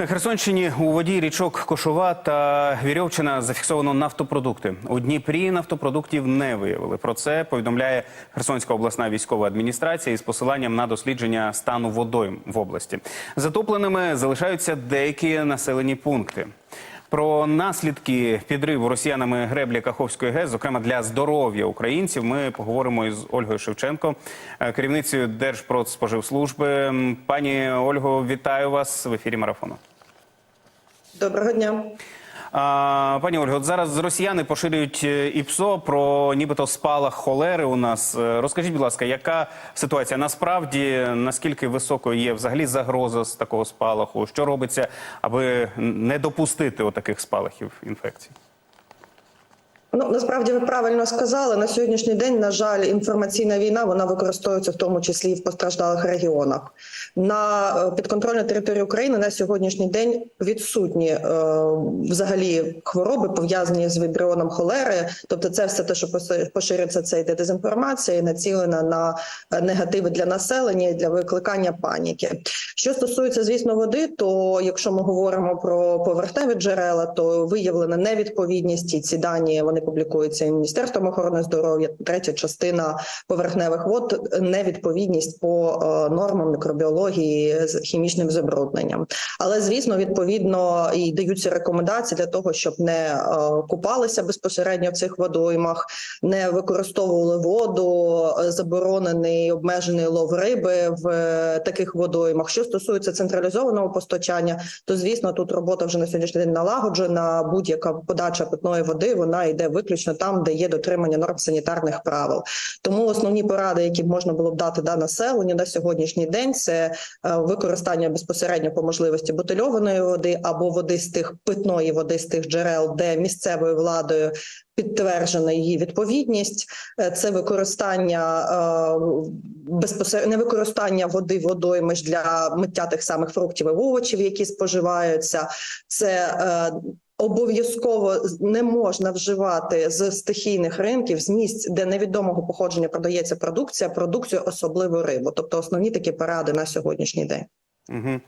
На Херсонщині у воді річок Кошова та Вірьовчина зафіксовано нафтопродукти. У Дніпрі нафтопродуктів не виявили. Про це повідомляє Херсонська обласна військова адміністрація із посиланням на дослідження стану водойм в області. Затопленими залишаються деякі населені пункти. Про наслідки підриву росіянами греблі Каховської ГЕС, зокрема для здоров'я українців, ми поговоримо із Ольгою Шевченко, е, керівницею Держпродспоживслужби. Пані Ольго, вітаю вас в ефірі марафону. Доброго дня. Пані Ольго, от зараз росіяни поширюють е, ІПСО про нібито спалах холери у нас. Е, Розкажіть, будь ласка, яка ситуація насправді наскільки високою є взагалі загроза з такого спалаху? Що робиться, аби не допустити отаких спалахів інфекцій? Ну насправді ви правильно сказали на сьогоднішній день. На жаль, інформаційна війна вона використовується в тому числі і в постраждалих регіонах. На е, підконтрольній території України на сьогоднішній день відсутні е, взагалі хвороби пов'язані з вібріоном холери. Тобто, це все те, що поширюється, це йде дезінформація і націлена на негативи для населення і для викликання паніки. Що стосується, звісно, води, то якщо ми говоримо про поверхневі джерела, то виявлена невідповідність і ці дані вони публікуються і Міністерством охорони здоров'я. Третя частина поверхневих вод невідповідність по е, нормам мікробіології з хімічним забрудненням. Але звісно, відповідно і даються рекомендації для того, щоб не е, купалися безпосередньо в цих водоймах, не використовували воду, е, заборонений обмежений лов риби в таких водоймах. Що стосується централізованого постачання, то звісно тут робота вже на сьогоднішній день налагоджена. Будь-яка подача питної води вона йде виключно там, де є дотримання норм санітарних правил. Тому основні поради, які можна було б дати да, населенню на сьогоднішній день, це е, використання безпосередньо по можливості бутильованої води або води з тих питної води з тих джерел, де місцевою владою підтверджена її відповідність. Е, Це використання безпосередньо не використання води водоймищ для миття тих самих фруктів і овочів, які споживаються. Це е, Обов'язково не можна вживати з стихійних ринків з місць, де невідомого походження продається продукція, продукцію особливо рибу, тобто основні такі поради на сьогоднішній день. Угу.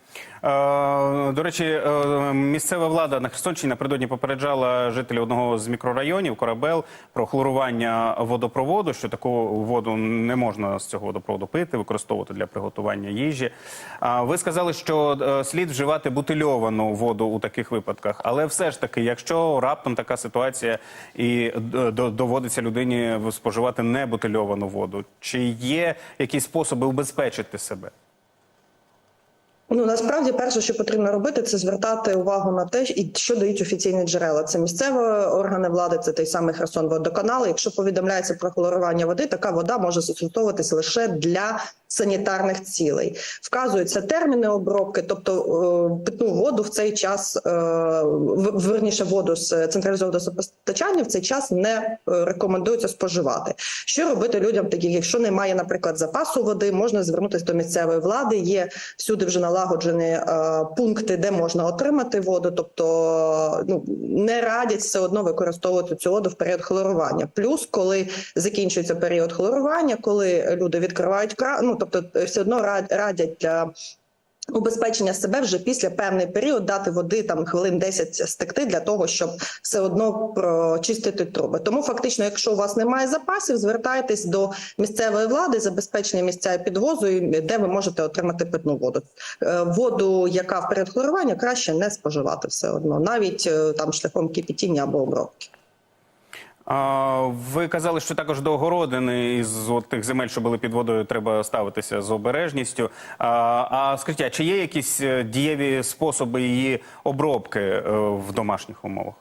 Е, до речі, е, місцева влада на Херсонщині напередодні попереджала жителів одного з мікрорайонів Корабел про хлорування водопроводу, що таку воду не можна з цього водопроводу пити, використовувати для приготування їжі. А ви сказали, що е, слід вживати бутильовану воду у таких випадках, але все ж таки, якщо раптом така ситуація і д- доводиться людині споживати не бутильовану воду, чи є якісь способи убезпечити себе? Ну насправді перше, що потрібно робити, це звертати увагу на те, і що дають офіційні джерела. Це місцеві органи влади, це той самий Херсон водоканал. Якщо повідомляється про хлорування води, така вода може застосовуватися лише для санітарних цілей. Вказуються терміни обробки, тобто е, питну воду в цей час, е, верніше воду з централізованого постачання в цей час не е, рекомендується споживати. Що робити людям, такі, якщо немає, наприклад, запасу води, можна звернутися до місцевої влади. Є всюди вже налагоджені е, пункти, де можна отримати воду. Тобто ну не радять все одно використовувати цю воду в період хлорування. Плюс, коли закінчується період хлорування, коли люди відкривають кран, ну тобто все одно рад- радять для. Убезпечення себе вже після певний період дати води там хвилин 10 стекти для того, щоб все одно прочистити труби. Тому фактично, якщо у вас немає запасів, звертайтесь до місцевої влади, забезпечення місця підвозу, де ви можете отримати питну воду. Е, Воду, яка в період краще не споживати все одно, навіть е, там шляхом кипятіння або обробки. А, ви казали, що також до огородини із от тих земель, що були під водою, треба ставитися з обережністю. А, а скажіть, а чи є якісь е, дієві способи її обробки е, в домашніх умовах?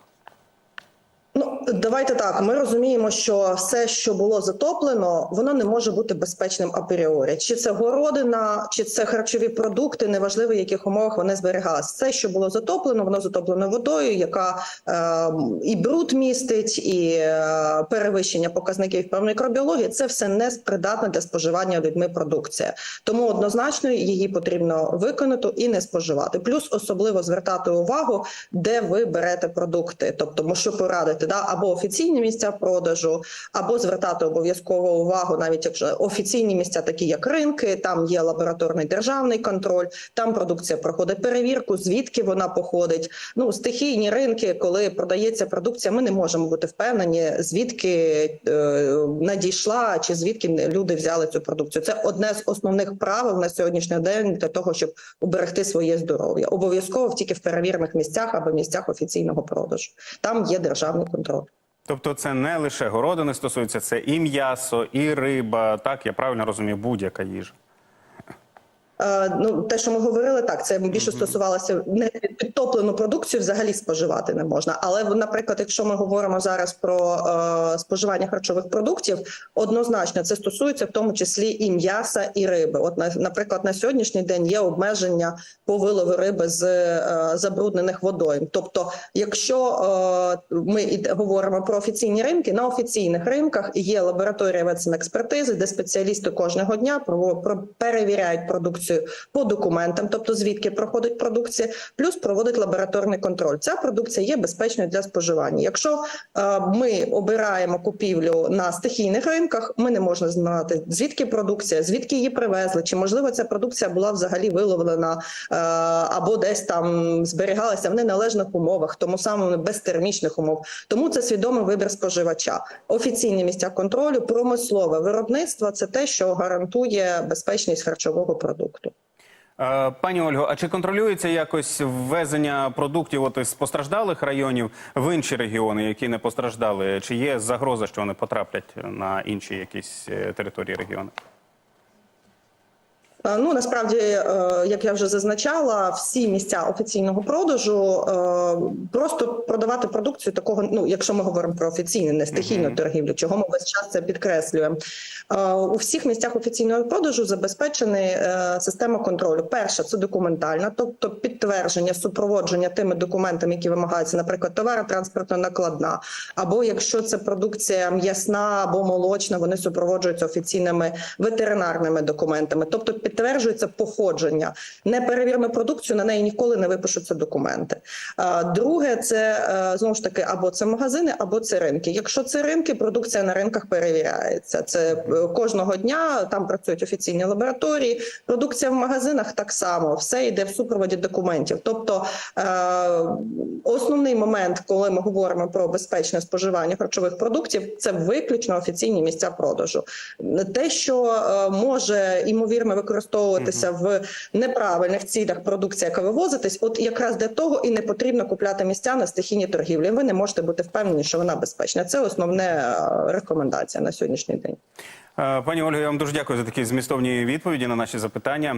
Давайте так. Ми розуміємо, що все, що було затоплено, воно не може бути безпечним апріорі. Чи це городина, чи це харчові продукти, неважливо в яких умовах вони зберігалися. Все, що було затоплено, воно затоплено водою, яка е, і бруд містить, і е, перевищення показників про мікробіології. Це все не придатна для споживання людьми продукція. Тому однозначно її потрібно виконати і не споживати. Плюс особливо звертати увагу, де ви берете продукти, тобто, що порадити, да або офіційні місця продажу, або звертати обов'язково увагу, навіть якщо офіційні місця, такі як ринки, там є лабораторний державний контроль, там продукція проходить перевірку, звідки вона походить. Ну стихійні ринки, коли продається продукція, ми не можемо бути впевнені, звідки е, надійшла чи звідки люди взяли цю продукцію. Це одне з основних правил на сьогоднішній день для того, щоб уберегти своє здоров'я. Обов'язково тільки в перевірених місцях або місцях офіційного продажу. Там є державний контроль. Тобто це не лише городини стосується, це і м'ясо, і риба. Так, я правильно розумію, будь-яка їжа. Е, Ну, те, що ми говорили, так це більше стосувалося не підтоплену продукцію, взагалі споживати не можна. Але наприклад, якщо ми говоримо зараз про е, споживання харчових продуктів, однозначно це стосується в тому числі і м'яса, і риби. От на- наприклад, на сьогоднішній день є обмеження по вилову риби з е, забруднених водойм. Тобто, якщо е, ми говоримо про офіційні ринки, на офіційних ринках є лабораторія ветсанекспертизи, де спеціалісти кожного дня перевіряють продукцію по документам, тобто звідки проходить продукція, плюс проводить лабораторний контроль. Ця продукція є безпечною для споживання. Якщо е, ми обираємо купівлю на стихійних ринках, ми не можемо знати звідки продукція, звідки її привезли, чи можливо ця продукція була взагалі виловлена е, або десь там зберігалася в неналежних умовах, тому самому без термічних умов. Тому це свідомий вибір споживача. Офіційні місця контролю, промислове виробництво це те, що гарантує безпечність харчового продукту. Е, Пані Ольго, а чи контролюється якось ввезення продуктів от із постраждалих районів в інші регіони, які не постраждали? Чи є загроза, що вони потраплять на інші якісь е, території регіону? Е, Ну насправді, е, як я вже зазначала, всі місця офіційного продажу е, просто продавати продукцію такого. Ну, якщо ми говоримо про офіційну, не стихійну торгівлю, чого ми весь час це підкреслюємо. У всіх місцях офіційного продажу забезпечена система контролю. Перша це документальна, тобто підтвердження, супроводження тими документами, які вимагаються, наприклад, товаротранспортна накладна, або якщо це продукція м'ясна або молочна, вони супроводжуються офіційними ветеринарними документами, тобто підтверджується походження. Не Неперевірену продукцію на неї ніколи не випишуться документи. Друге, це е, знову ж таки або це магазини, або це ринки. Якщо це ринки, продукція на ринках перевіряється. Це е, кожного дня там працюють офіційні лабораторії. Продукція в магазинах так само все йде в супроводі документів. Тобто е, основний момент, коли ми говоримо про безпечне споживання харчових продуктів, це виключно офіційні місця продажу. Те, що може ймовірно використовуватися в неправильних цілях продукція, яка вивозитись, от якраз для того і не потрібно купляти місця на стихійній торгівлі. Ви не можете бути впевнені, що вона безпечна. Це основна е, рекомендація на сьогоднішній день. Е, Пані Ольго, я вам дуже дякую за такі змістовні відповіді на наші запитання.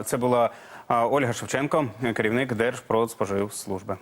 Е, Це була Ольга Шевченко, керівник Держпродспоживслужби.